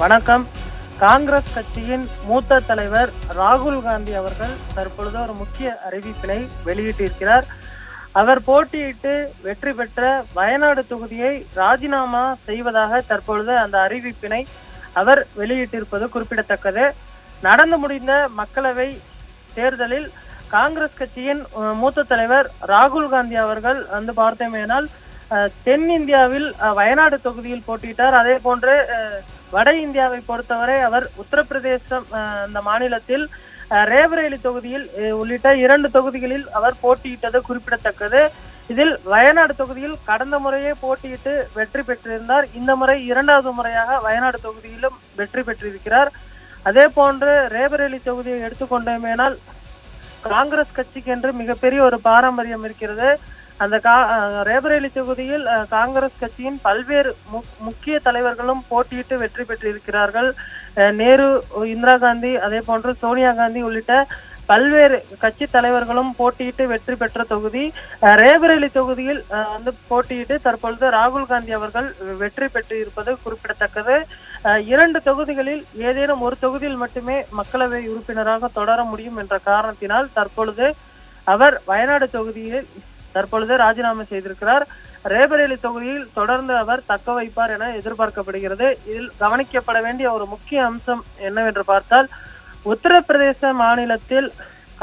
வணக்கம். காங்கிரஸ் கட்சியின் மூத்த தலைவர் ராகுல் காந்தி அவர்கள் தற்பொழுது ஒரு முக்கிய அறிவிப்பினை வெளியிட்டிருக்கிறார். அவர் போட்டியிட்டு வெற்றி பெற்ற வயநாடு தொகுதியை ராஜினாமா செய்வதாக தற்பொழுது அந்த அறிவிப்பினை அவர் வெளியிட்டிருப்பது குறிப்பிடத்தக்கது. நடந்து முடிந்த மக்களவை தேர்தலில் காங்கிரஸ் கட்சியின் மூத்த தலைவர் ராகுல் காந்தி அவர்கள் வந்து பார்த்தோமேனால் தென்னிந்தியாவில் வயநாடு தொகுதியில் போட்டியிட்டார். அதே போன்று வட இந்தியாவை பொறுத்தவரை அவர் உத்தரப்பிரதேசம் அந்த மாநிலத்தில் ரேபரேலி தொகுதியில் உள்ளிட்ட இரண்டு தொகுதிகளில் அவர் போட்டியிட்டது குறிப்பிடத்தக்கது. இதில் வயநாடு தொகுதியில் கடந்த முறையே போட்டியிட்டு வெற்றி பெற்றிருந்தார். இந்த முறை இரண்டாவது முறையாக வயநாடு தொகுதியிலும் வெற்றி பெற்றிருக்கிறார். அதே போன்று ரேபரேலி தொகுதியை எடுத்துக்கொண்டோமேனால் காங்கிரஸ் கட்சிக்கு என்று மிகப்பெரிய ஒரு பாரம்பரியம் இருக்கிறது. அந்த கா ரேபரேலி தொகுதியில் காங்கிரஸ் கட்சியின் பல்வேறு முக்- முக்கிய தலைவர்களும் போட்டியிட்டு வெற்றி பெற்றிருக்கிறார்கள். நேரு இந்திரா காந்தி அதே போன்று சோனியா காந்தி உள்ளிட்ட பல்வேறு கட்சி தலைவர்களும் போட்டியிட்டு வெற்றி பெற்ற தொகுதி. ரேபரேலி தொகுதியில் வந்து போட்டியிட்டு தற்பொழுது ராகுல் காந்தி அவர்கள் வெற்றி பெற்று இருப்பது குறிப்பிடத்தக்கது இரண்டு தொகுதிகளில் ஏதேனும் ஒரு தொகுதியில் மட்டுமே மக்களவை உறுப்பினராக தொடர முடியும் என்ற காரணத்தினால் தற்பொழுது அவர் வயநாடு தொகுதியில் தற்பொழுது ராஜினாமா செய்திருக்கிறார். ரேபரேலி தொகுதியில் தொடர்ந்து அவர் தக்க வைப்பார் என எதிர்பார்க்கப்படுகிறது. இதில் கவனிக்கப்பட வேண்டிய ஒரு முக்கிய அம்சம் என்னவென்று பார்த்தால் உத்தரப்பிரதேச மாநிலத்தில்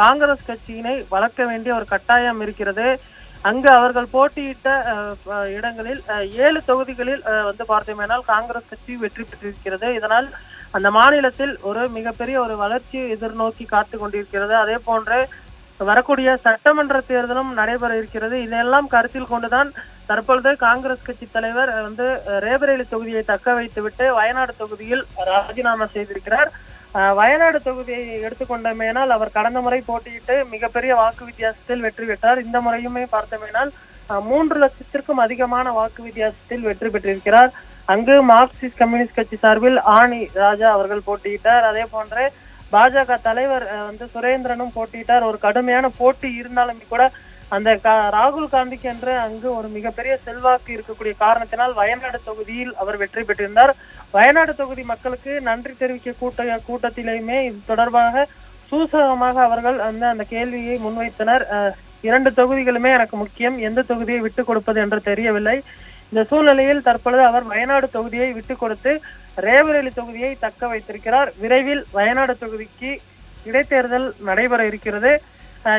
காங்கிரஸ் கட்சியினை வளர்க்க வேண்டிய ஒரு கட்டாயம் இருக்கிறது. அங்கு அவர்கள் போட்டியிட்ட இடங்களில் ஏழு தொகுதிகளில் வந்து பார்த்தோமேனால் காங்கிரஸ் கட்சி வெற்றி பெற்றிருக்கிறது. இதனால் அந்த மாநிலத்தில் ஒரு மிகப்பெரிய ஒரு வளர்ச்சியை எதிர்நோக்கி காத்து கொண்டிருக்கிறது. அதே போன்று வரக்கூடிய சட்டமன்ற தேர்தலும் நடைபெற இருக்கிறது. இதையெல்லாம் கருத்தில் கொண்டுதான் தற்பொழுது காங்கிரஸ் கட்சி தலைவர் வந்து ரேபரேலி தொகுதியை தக்க வைத்துவிட்டு வயநாடு தொகுதியில் ராஜினாமா செய்திருக்கிறார். வயநாடு தொகுதியை எடுத்துக்கொண்டமேனால் அவர் கடந்த முறை போட்டியிட்டு மிகப்பெரிய வாக்கு வித்தியாசத்தில் வெற்றி பெற்றார். இந்த முறையுமே பார்த்தமேனால் மூன்று லட்சத்திற்கும் அதிகமான வாக்கு வித்தியாசத்தில் வெற்றி பெற்றிருக்கிறார். அங்கு மார்க்சிஸ்ட் கம்யூனிஸ்ட் கட்சி சார்பில் ஆணி ராஜா அவர்கள் போட்டியிட்டார். அதே போன்று பாஜக தலைவர் வந்து சுரேந்திரனும் போட்டியிட்டார். ஒரு கடுமையான போட்டி இருந்தாலும் கூட அந்த கா- ராகுல் காந்திக்கு என்று அங்கு ஒரு மிகப்பெரிய செல்வாக்கு இருக்கக்கூடிய காரணத்தினால் வயநாடு தொகுதியில் அவர் வெற்றி பெற்றிருந்தார். வயநாடு தொகுதி மக்களுக்கு நன்றி தெரிவிக்க கூட்ட கூட்டத்திலேயுமே இது தொடர்பாக சூசகமாக அவர்கள் அந்த அந்த கேள்வியை முன்வைத்தனர். இரண்டு தொகுதிகளுமே எனக்கு முக்கியம். எந்த தொகுதியை விட்டு கொடுப்பது என்று தெரியவில்லை. இந்த சூழ்நிலையில் தற்பொழுது அவர் வயநாடு தொகுதியை விட்டு கொடுத்து ரேபரேலி தொகுதியை தக்க வைத்திருக்கிறார். விரைவில் வயநாடு தொகுதிக்கு இடைத்தேர்தல் நடைபெற இருக்கிறது.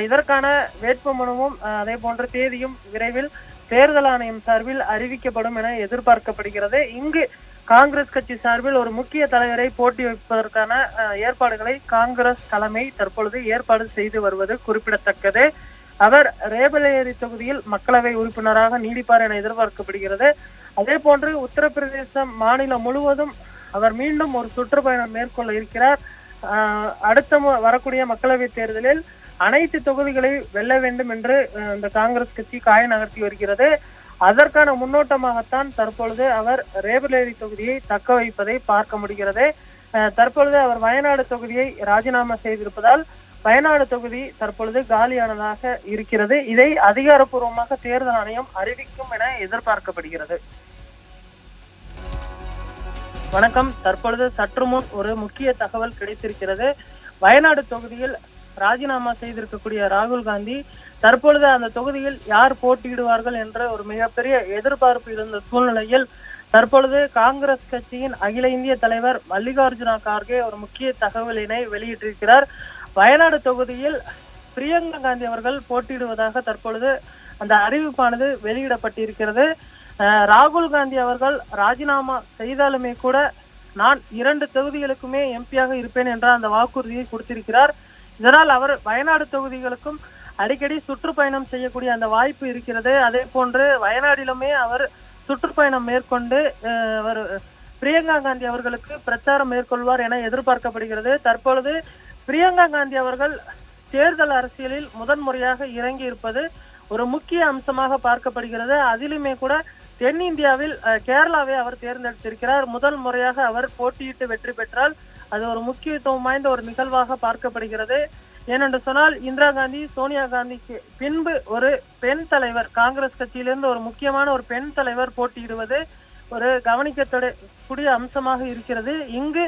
இதற்கான வேட்பு மனுவும் அதே போன்ற தேதியும் விரைவில் தேர்தல் ஆணையம் சார்பில் அறிவிக்கப்படும் என எதிர்பார்க்கப்படுகிறது. இங்கு காங்கிரஸ் கட்சி சார்பில் ஒரு முக்கிய தலைவரை போட்டி வைப்பதற்கான ஏற்பாடுகளை காங்கிரஸ் தலைமை தற்பொழுது ஏற்பாடு செய்து வருவது குறிப்பிடத்தக்கது. அவர் ரேபலேரி தொகுதியில் மக்களவை உறுப்பினராக நீடிப்பார் என எதிர்பார்க்கப்படுகிறது. அதே போன்று உத்தரப்பிரதேசம் மாநிலம் முழுவதும் அவர் மீண்டும் ஒரு சுற்றுப்பயணம் மேற்கொள்ள இருக்கிறார். அடுத்த வரக்கூடிய மக்களவை தேர்தலில் அனைத்து தொகுதிகளை வெல்ல வேண்டும் என்று இந்த காங்கிரஸ் கட்சி காய நகர்த்தி வருகிறது. அதற்கான முன்னோட்டமாகத்தான் தற்பொழுது அவர் ரேபரேலி தொகுதியை தக்க வைப்பதை பார்க்க முடிகிறது. தற்பொழுது அவர் வயநாடு தொகுதியை ராஜினாமா செய்திருப்பதால் வயநாடு தொகுதி தற்பொழுது காலியானதாக இருக்கிறது. இதை அதிகாரப்பூர்வமாக தேர்தல் ஆணையம் அறிவிக்கும் என எதிர்பார்க்கப்படுகிறது. வணக்கம். தற்பொழுது சற்று முன் ஒரு முக்கிய தகவல் கிடைத்திருக்கிறது. வயநாடு தொகுதியில் ராஜினாமா செய்திருக்கக்கூடிய ராகுல் காந்தி தற்பொழுது அந்த தொகுதியில் யார் போட்டியிடுவார்கள் என்ற ஒரு மிகப்பெரிய எதிர்பார்ப்பு இருந்த சூழ்நிலையில் தற்பொழுது காங்கிரஸ் கட்சியின் அகில இந்திய தலைவர் மல்லிகார்ஜுனா கார்கே ஒரு முக்கிய தகவலினை வெளியிட்டிருக்கிறார். வயநாடு தொகுதியில் பிரியங்கா காந்தி அவர்கள் போட்டியிடுவதாக தற்பொழுது அந்த அறிவிப்பானது வெளியிடப்பட்டிருக்கிறது. ராகுல் காந்தி அவர்கள் ராஜினாமா செய்தாலுமே கூட நான் இரண்டு தொகுதிகளுக்குமே எம்பியாக இருப்பேன் என்ற அந்த வாக்குறுதியை கொடுத்திருக்கிறார். இதனால் அவர் வயநாடு தொகுதிகளுக்கும் அடிக்கடி சுற்றுப்பயணம் செய்யக்கூடிய அந்த வாய்ப்பு இருக்கிறது. அதே போன்று வயநாடிலுமே அவர் சுற்றுப்பயணம் மேற்கொண்டு அவர் பிரியங்கா காந்தி அவர்களுக்கு பிரச்சாரம் மேற்கொள்வார் என எதிர்பார்க்கப்படுகிறது. தற்பொழுது பிரியங்கா காந்தி அவர்கள் தேர்தல் அரசியலில் முதன்முறையாக இறங்கி இருப்பது ஒரு முக்கிய அம்சமாக பார்க்கப்படுகிறது. அதிலுமே கூட தென்னிந்தியாவில் கேரளாவை அவர் தேர்ந்தெடுத்திருக்கிறார். முதல் முறையாக அவர் போட்டியிட்டு வெற்றி பெற்றால் அது ஒரு முக்கியத்துவம் வாய்ந்த ஒரு நிகழ்வாக பார்க்கப்படுகிறது. ஏனென்று சொன்னால் இந்திரா காந்தி சோனியா காந்திக்கு பின்பு ஒரு பெண் தலைவர் காங்கிரஸ் கட்சியிலிருந்து ஒரு முக்கியமான ஒரு பெண் தலைவர் போட்டியிடுவது ஒரு கவனிக்கக்கூடிய அம்சமாக இருக்கிறது. இங்கு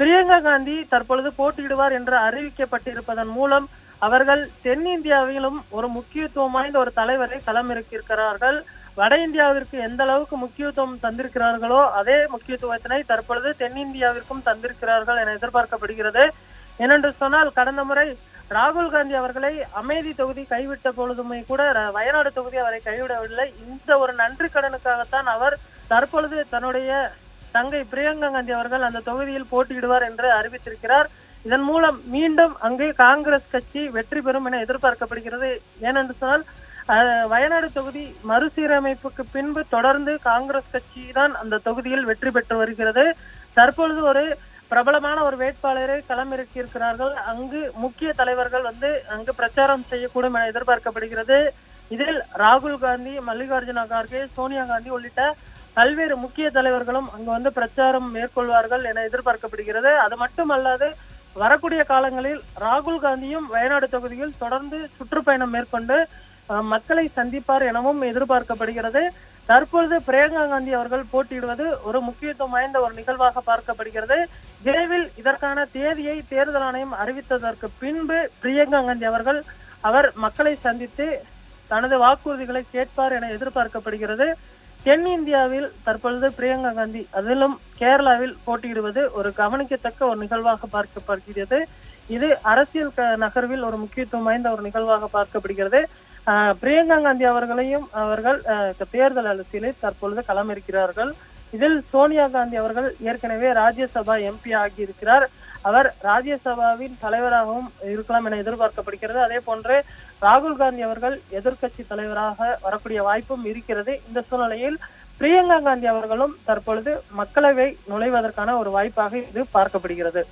பிரியங்கா காந்தி தற்பொழுது போட்டியிடுவார் என்று அறிவிக்கப்பட்டிருப்பதன் மூலம் அவர்கள் தென்னிந்தியாவிலும் ஒரு முக்கியத்துவம் வாய்ந்த ஒரு தலைவரை களமிறக்கியிருக்கிறார்கள். வட இந்தியாவிற்கு எந்த அளவுக்கு முக்கியத்துவம் தந்திருக்கிறார்களோ அதே முக்கியத்துவத்தினை தற்பொழுது தென்னிந்தியாவிற்கும் தந்திருக்கிறார்கள் என எதிர்பார்க்கப்படுகிறது. ஏனென்று சொன்னால் கடந்த முறை ராகுல் காந்தி அவர்களை அமேதி தொகுதி கைவிட்ட பொழுதுமே கூட வயநாடு தொகுதி அவரை கைவிடவில்லை. இந்த ஒரு நன்றி கடனுக்காகத்தான் அவர் தற்பொழுது தன்னுடைய தங்கை பிரியங்கா காந்தி அவர்கள் அந்த தொகுதியில் போட்டியிடுவார் என்று அறிவித்திருக்கிறார். இதன் மூலம் மீண்டும் அங்கு காங்கிரஸ் கட்சி வெற்றி பெறும் என எதிர்பார்க்கப்படுகிறது. ஏனென்று சொன்னால் வயநாடு தொகுதி மறுசீரமைப்புக்கு பின்பு தொடர்ந்து காங்கிரஸ் கட்சி தான் அந்த தொகுதியில் வெற்றி பெற்று வருகிறது. தற்பொழுது ஒரு பிரபலமான ஒரு வேட்பாளரை களமிறக்கி இருக்கிறார்கள் அங்கு முக்கிய தலைவர்கள் வந்து அங்கு பிரச்சாரம் செய்யக்கூடும் என எதிர்பார்க்கப்படுகிறது. இதில் ராகுல் காந்தி மல்லிகார்ஜுன கார்கே சோனியா காந்தி உள்ளிட்ட பல்வேறு முக்கிய தலைவர்களும் அங்கு வந்து பிரச்சாரம் மேற்கொள்வார்கள் என எதிர்பார்க்கப்படுகிறது. அது மட்டுமல்லாது வரக்கூடிய காலங்களில் ராகுல் காந்தியும் வயநாடு தொகுதியில் தொடர்ந்து சுற்றுப்பயணம் மேற்கொண்டு மக்களை சந்திப்பார் எனவும் எதிர்பார்க்கப்படுகிறது. தற்பொழுது பிரியங்கா காந்தி அவர்கள் போட்டியிடுவது ஒரு முக்கியத்துவம் வாய்ந்த ஒரு நிகழ்வாக பார்க்கப்படுகிறது. விரைவில் இதற்கான தேதியை தேர்தல் ஆணையம் அறிவித்ததற்கு பின்பு பிரியங்கா காந்தி அவர்கள் அவர் மக்களை சந்தித்து தனது வாக்குறுதிகளை கேட்பார் என எதிர்பார்க்கப்படுகிறது. தென்னிந்தியாவில் தற்பொழுது பிரியங்கா காந்தி அதிலும் கேரளாவில் போட்டியிடுவது ஒரு கவனிக்கத்தக்க ஒரு நிகழ்வாக பார்க்கப்படுகிறது. இது அரசியல் க- நகர்வில் ஒரு முக்கியத்துவம் வாய்ந்த ஒரு நிகழ்வாக பார்க்கப்படுகிறது. பிரியங்கா காந்தி அவர்களையும் அவர்கள் தேர்தல் அரசியலில் தற்பொழுது களமிருக்கிறார்கள் இதில் சோனியா காந்தி அவர்கள் ஏற்கனவே ராஜ்யசபா எம்பி ஆகியிருக்கிறார். அவர் ராஜ்யசபாவின் தலைவராகவும் இருக்கலாம் என எதிர்பார்க்கப்படுகிறது. அதே போன்று ராகுல் காந்தி அவர்கள் எதிர்க்கட்சி தலைவராக வரக்கூடிய வாய்ப்பும் இருக்கிறது. இந்த சூழ்நிலையில் பிரியங்கா காந்தி அவர்களும் தற்பொழுது மக்களவை நுழைவதற்கான ஒரு வாய்ப்பாக இது பார்க்கப்படுகிறது.